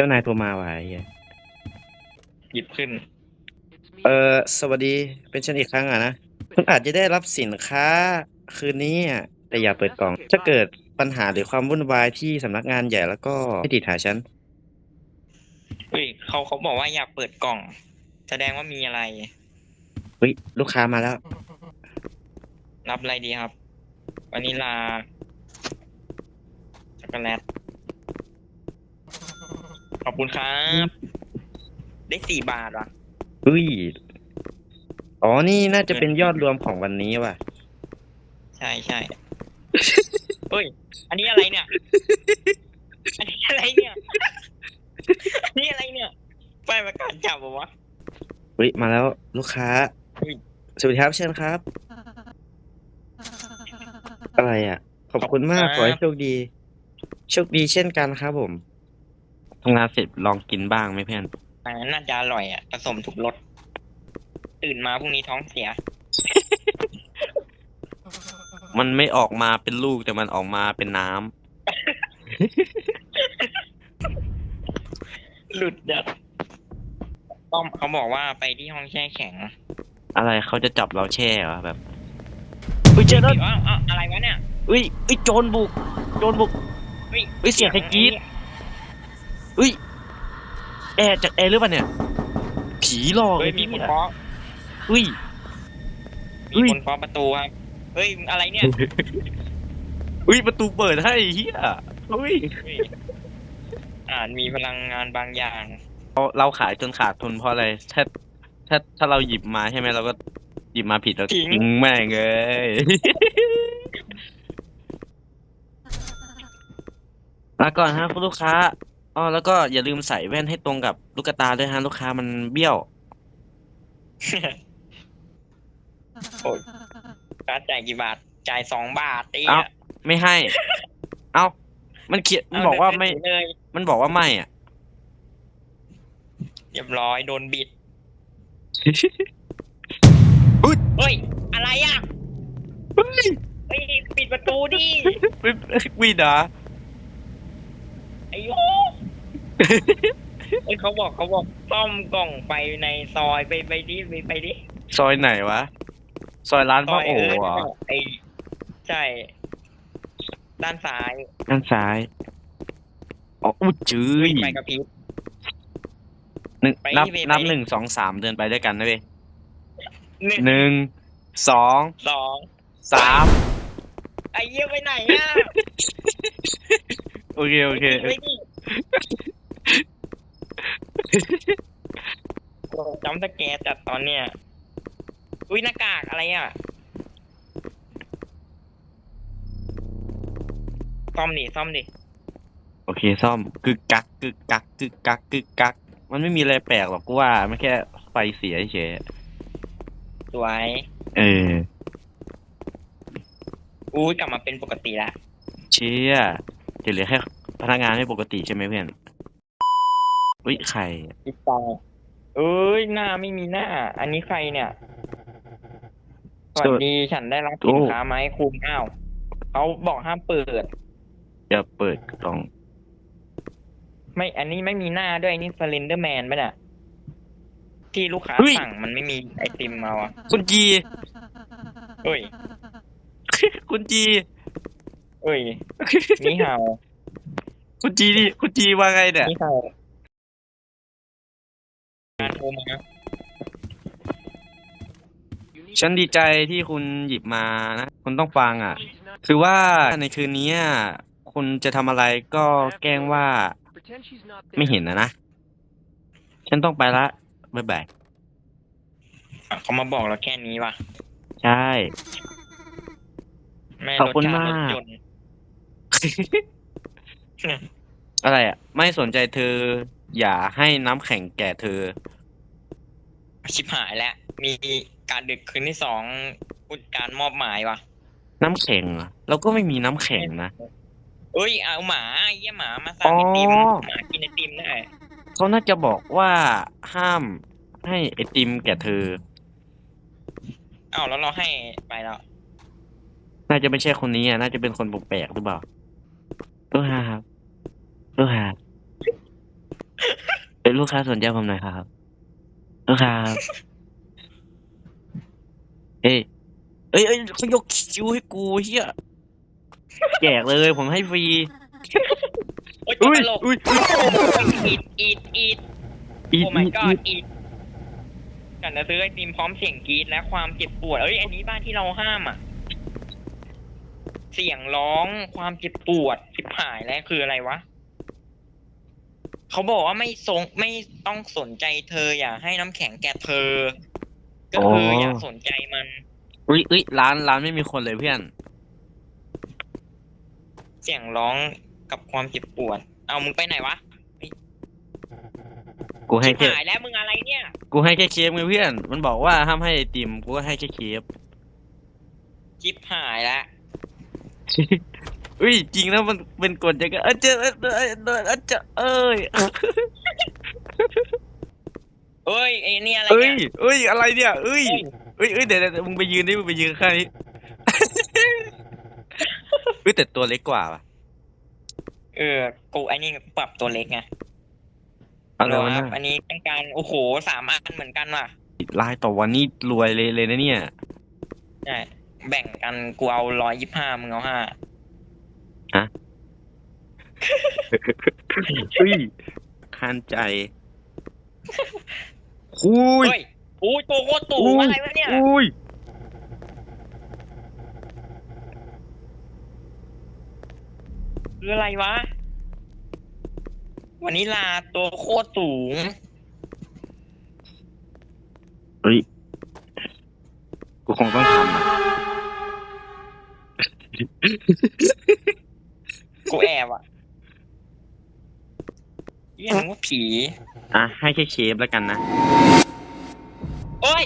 จ้านายโทรมาว่ะไอ้เหี้ยหยิบขึ้น เออสวัสดีเป็นฉันอีกครั้งอะนะคุณอาจจะได้รับสินค้าคืนนี้อะแต่อย่าเปิดกล่อง ถ้าเกิดปัญหาหรือความวุ่นวายที่สำนักงานใหญ่แล้วก็ให้ติดหาฉันเฮ้ยเขาเขาบอกว่าอยากเปิดกล่อง แสดงว่ามีอะไร เฮ้ยลูกค้ามาแล้ว รับอะไรดีครับวานิลาช็อกโกแลต ขอบคุณครับ ได้สี่บาทว่ะเฮ้ย อ๋อ นี่น่าจะเป็นยอดรวมของวันนี้ว่ะ ใช่ใช่เฮ้ย อันนี้อะไรเนี่ย อันนี้อะไรเนี่ย อันนี้อะไรเนี่ยป้ายประกาศจับเหรอวะ เฮ้ย มาแล้วลูกค้าเฮ้ยสวัสดีครับเชิญครับ อะไรอะ ขอบคุณมากขอบคุณครับขอให้โชคดี โชคดีเช่นกันครับผม ทำงานเสร็จลองกินบ้างไหมเพื่อน อันนั้นน่าจะอร่อยอะผสมถูกรสตื่นมาพรุ่งนี้ท้องเสีย มันไม่ออกมาเป็นลูกแต่มันออกมาเป็นน้ำหลุดจัดต้อมเขาบอกว่าไปที่ห้องแช่แข็งอะไรเขาจะจับเราแช่เหรอแบบอุ้ยเจอแล้วอ้าวอ้าวอะไรวะเนี่ย อุ้ยอุ้ยโจรบุกโจรบุก เฮ้ยเฮ้ยเสียงใครกรี๊ด อุ้ยแอร์จากแอร์หรือเปล่าเนี่ย ผีหลอกเฮ้ยไอ้มีพี่คนเคาะอุ้ยเฮ้มียคนเคาะประตูครับเฮ้ยอะไรเนี่ยอุ้ยประตูเปิดให้เฮียอุ้ยเฮ้ยอ่านมีพลังงานบางอย่าง เราเราขายจนขาดทุนเพราะอะไรถ้าถ้าถ้าเราหยิบมาใช่ไหมเราก็หยิบมาผิดแล้วทิ้ง ทิ้งแม่งเลย ลาก่อนฮะคุณลูกค้า อ๋อแล้วก็อย่าลืมใส่แว่นให้ตรงกับลูกตาด้วยฮะลูกค้ามันเบี้ยว โอ้ยการดจ่ายกี่บาท จ่ายสองบาทตีเอ้า ไม่ให้ เอ้า มันเขียนมันบอกว่าไม่ เลยมันบอกว่าไม่อะ เรียบร้อยโดนบิดอุ๊ย เฮ้ย อะไรอะเฮ้ยเฮ้ยปิดประตูดิ วิดาไอ้โย เฮ้ยเขาบอกเขาบอกซ่อมกล่องไปในซอยไปไปดิไปไปดิซอยไหนวะ ซอยร้านซพ่ออยโอ๋เออเหรอไอใช่ ด้านซ้ายด้านซ้ายอ๋ออุ้ยจื้เฮ้ยยไปกับพีทหนึ่งไปนับไปนับไป หนึ่งสองสามเดินไปด้วยกันนะเว้ยหนึ่งหนึ่งสองสองสามไอ้เยี่ยไปไหนอะโอเคโอเคไม่ดิ จำสแกร์จัดตอนเนี้ยอุ้ยหน้ากากอะไรอะซ่อมดิซ่อมดิโอเคซ่อมกึกกักกึกกักกึกกักกึกกัก มันไม่มีอะไรแปลกหรอกกูว่าไม่แค่ไฟเสียเฉยสวยๆเอออุ้ยกลับมาเป็นปกติละเชี่ยจะเหลือแค่พนักงานไม่ปกติใช่ไหมเพื่อน อุ้ยใครติดตาเอ้ยหน้าไม่มีหน้า อันนี้ใครเนี่ย สวัสดีฉันได้รับสินค้ามาให้คุณอ้าวเขาบอกห้ามเปิดจะเปิดกล่อง ไม่ อันนี้ไม่มีหน้าด้วยอันนี่สเลนเดอร์แมนป่ะเนี่ยที่ลูกค้าเฮ้ย สั่งมันไม่มีไอติมมาอะคุณจี เอ้ย คุณจี เอ้ย นี่เฮาคุณจีนี่คุณจีว่าไงเนี่ย นี่เฮาการ โทรมาฉันดีใจที่คุณหยิบมานะ คุณต้องฟังอะ คือว่าในคืนนี้อะคุณจะทำอะไรก็แกล้งว่าไม่เห็นนะนะ ฉันต้องไปละบ๊ายบายอะเขามาบอกเราแค่นี้ว่ะใช่ แม่ขอบรถคุณจาดมากรถยนต์อะไรอะ ไม่สนใจเธอ อย่าให้น้ำแข็งแก่เธอ ชิบหายแล้ว มีการดึกคืนที่สองพูดการมอบหมายว่ะน้ำแข็งเหรอเราก็ไม่มีน้ำแข็งนะ เอ้ยเอาหมาไอ้เยี่ยหมามาสั่งไอติมอ๋อ หมากินไอติมได้เขาน่าจะบอกว่าห้ามให้ไอติมแก่เธอ เอ้าแล้วเราให้ไปแล้ว น่าจะไม่ใช่คนนี้อะ น่าจะเป็นคนแปลกๆหรือเปล่าเออฮะครับเออฮะเป็นลูกค้าสนใจผมหน่อยครับลูก ค้าครับเอ้ยเอ้ยเอ้ยเขายกคิวให้กูเฮียแจกเลยผมให้ฟรี โอ้ยตัวอุ้ยตลกอุ้ยอุ้ยอีดอีดอีดอีโอ้ด my อีด god อีดกันจะซื้อไอติมพร้อมเสียงกรีดและความเจ็บปวดเอ้ยอันนี้บ้านที่เราห้ามอะ เสียงร้องความเจ็บปวดสิบหายแล้วคืออะไรวะ เขาบอกว่าไม่สงไม่ต้องสนใจเธออย่าให้น้ำแข็งแก่เธอ ก็คืออย่าสนใจมัน อุ้ยอุ้ยร้านร้านไม่มีคนเลยเพื่อน เสียงร้องกับความเจ็บปวด เอามึงไปไหนวะกูให้ชิบแค่หายแล้วมึงอะไรเนี่ย กูให้แค่เคฟไงเพื่อน มันบอกว่าห้ามให้ไอติมกูก็ให้แค่เคฟชิบหายแล้ว อุ้ยจริงแล้วมันเป็นกฎยังไงเออเจอเออเออเออเออเจอเอ้ยเอ้ยไอ้นี่อะไรเอ้ยเนี่ยเอ้ยอะไรเนี่ยเอ้ยเอ้ยเอ้ยเอ้ยเดี๋ยวเดี๋ยวมึงไปยืนดิมึงไปยืนข้างนี้เอ้ยแต่ตัวเล็กกว่าว่ะเออกูไอ้นี่ปรับตัวเล็กไงอะไรวะคเนี่รับยอันนี้ต้องการโอ้โหสามอันเหมือนกันว่ะลายต่อวันนี้รวยเลยเลยนะเนี่ย ใช่แบ่งกันกูเอาร้อยยี่ห้ามึงเอาห้า เฮ้ยคันใจคุย เฮ้ยอุ้ยตัวโคตรสูงอุ้ยอะไรวะเนี่ย อุ้ย คืออะไรวะ วันนี้ลาตัวโคตรสูง เฮ้ย กูคงต้องทำอะ กูแอบอะเรียกว่า ผีอะให้แค่เคฟแล้วกันนะ โอ้ย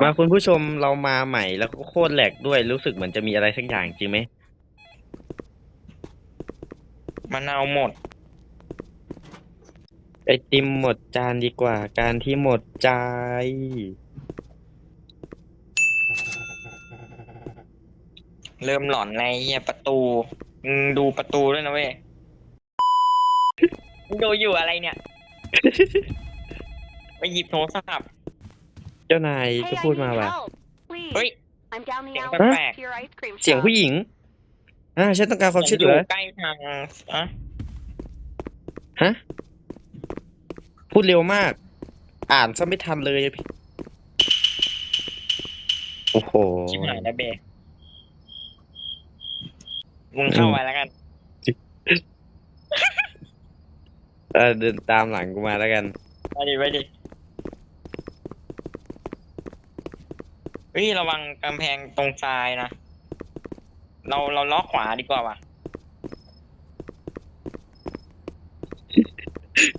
มาคุณผู้ชมเรามาใหม่แล้วก็โคตรแหลกด้วยรู้สึกเหมือนจะมีอะไรสักอย่างจริงไหมมะนาวหมด ไอติมหมดจานดีกว่า การที่หมดใจ เริ่มหลอนในเฮียประตู มึงดูประตูด้วยนะเว้ยมึงดูอยู่อะไรเนี่ย ไปหยิบโทรศัพท์ เจ้านาย Hey, ก็ I พูด need มา your ว่า help. Please. เฮ้ย I'm down the Sim alley Perfect. to your ice cream เสียง shop. ผู้หญิงอ่าฉันต้องการความช่วยเหลือ ใกล้ทางอะฮะ พูดเร็วมาก อ่านซะไม่ทันเลยพี่ โอ้โห ชิบหายแล้วเบ มึงเข้าไปแล้วกัน เออเดินตามหลังกูมาแล้วกัน ไปดิไปดิเฮ้ยระวังกำแพงตรงซ้ายนะ เราเราล็อกขวาดีกว่าว่ะ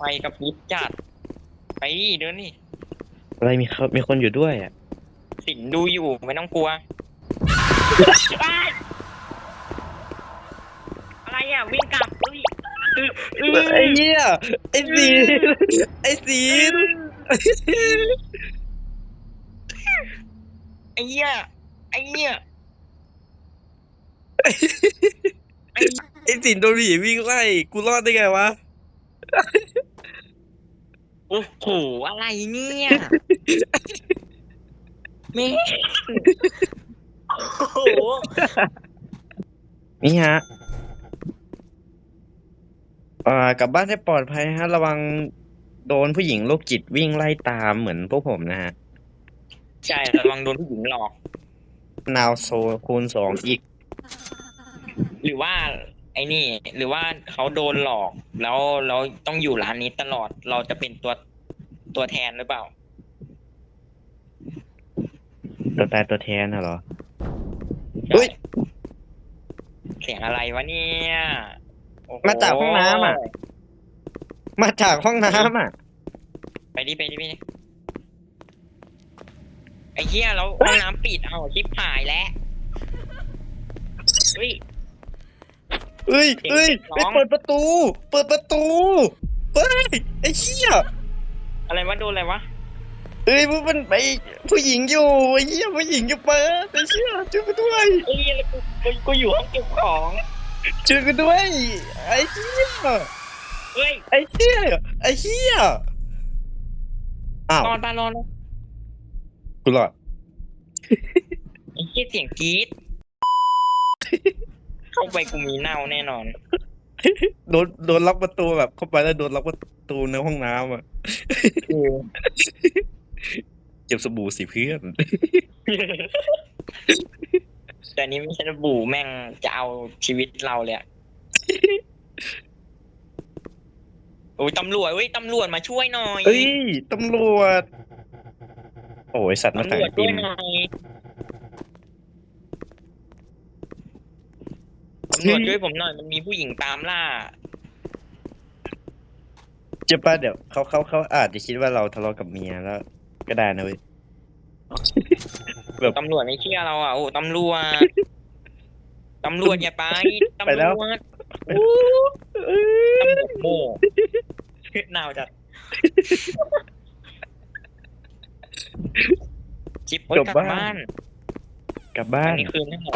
ไปกับยิบจัด ไปดิเดินนี่อะไรมีเขามีคนอยู่ด้วยอะ สินดูอยู่ไม่ต้องกลัว อะไรอะวิ่งกลับเอ้ยอื้ออื้อไอ้เหี้ยไอ้สีนไอ้สีนไอ้เหี้ยไอ้เหี้ยไอ้สีนโดนผีวิ่งไล่กูรอดได้ไงวะโอ้โหอะไรเนี่ยแม่งโอ้โห นี่ฮะ อ่ากลับบ้านให้ปลอดภัยฮะ ระวังโดนผู้หญิงโรคจิตวิ่งไล่ตามเหมือนพวกผมนะฮะใช่ระวังโดนผู้หญิงหลอก นาวโซคูณสองอีก หรือว่าไอ้นี่ หรือว่าเขาโดนหลอก แล้วเราต้องอยู่ร้านนี้ตลอดเราจะเป็นตัวตัวแทนหรือเปล่า ตัวตายตัวแทนน่ะเหรอ เฮ้ย เสียงอะไรวะเนี่ย โอ้โหมาจากห้องน้ำอะ มาจากห้องน้ำอะ ไปดิไปดิไปดิไอ้เหี้ยแล้วห้องน้ำปิดเอาชิปหายแล้วเฮ้ย เอ้ยเสียงเอ้ยเด็กร้องเปิดประตู เปิดประตูเฮ้ย ไอ้เชี่ยอะไรวะโดนอะไรวะเอ้ยมันมันไปผู้หญิงอยู่ ไอ้เหี้ยผู้หญิงอยู่เปิดไอ้เชี่ยช่วยไปด้วยเอ้ยแล้วกูกูกูอยู่ห้องเก็บของ ช่วยกันด้วยไอ้เหี้ยเฮ้ยไอ้เหี้ยไอ้เหี้ยอ้าวรอดปะรอดปะกูรอดไอ้เหี้ยเสียงกรี๊ดเข้าไปกูมีเน่าแน่นอน โดนโดนล็อกประตูแบบเข้าไปแล้วโดนล็อกประตูในห้องน้ำอะเก็บสบู่สิเพื่อน แต่อันนี้ไม่ใช่ระบูแม่งจะเอาชีวิตเราเลยอะโอ้ยตำรวจเว้ยตำรวจมาช่วยหน่อยเอ้ยตำรวจ โอ้ยสัตว์มาตำถ่ารยวจไอช่ติวยมหน่อยตำรวจช่วยผมหน่อยมันมีผู้หญิงตามล่า เจ็บป่ะเดี๋ยวเขาเขาเขาอาจจะคิดว่าเราทะเลาะกับเมียแล้ว ก็ได้นะเว้ย แบบตำรวจไม่เชื่อเราอะโอ้ตำรวจตำรวจอย่าไปตำไปรแล้ว วจตำรวจโม่หนาวจัดจิบโอ๊ยกลับบ้านกลับบ้าอันนนี้คืนไม่หมด